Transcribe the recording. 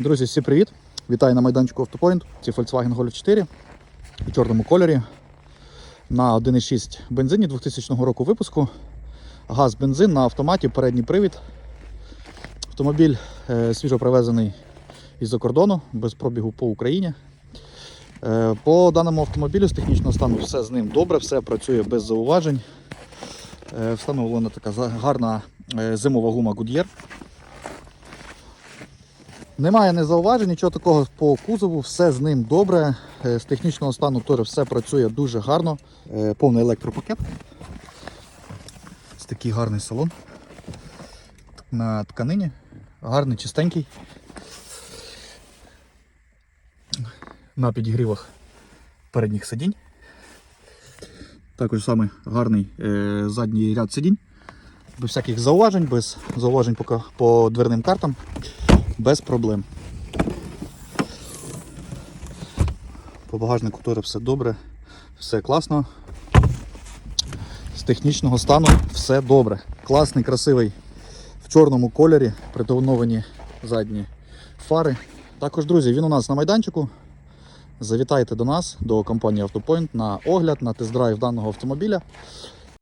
Друзі, всі привіт! Вітаю на майданчику Автопоінт. Це Volkswagen Golf 4 у чорному кольорі на 1,6 бензині 2000 року випуску. Газ бензин на автоматі, передній привід. Автомобіль е, свіжо привезений із-за кордону, без пробігу по Україні. Е, по даному автомобілю з технічного стану все з ним добре, все працює без зауважень. Е, встановлена така гарна е, зимова гума Goodyear. Немає не зауважень, нічого такого по кузову, все з ним добре. Е, З технічного стану теж все працює дуже гарно. Е, Повний електропакет. Ось такий гарний салон. На тканині. Гарний, чистенький. На підігрівах передніх сидінь. Також саме гарний е, задній ряд сидінь. Без всяких зауважень, без зауважень по, по дверним картам без проблем. По багажнику теж все добре, все класно. З технічного стану все добре. Класний, красивий в чорному кольорі, притоновані задні фари. Також, друзі, він у нас на майданчику. Завітайте до нас, до компанії Автопоінт на огляд, на тест-драйв даного автомобіля.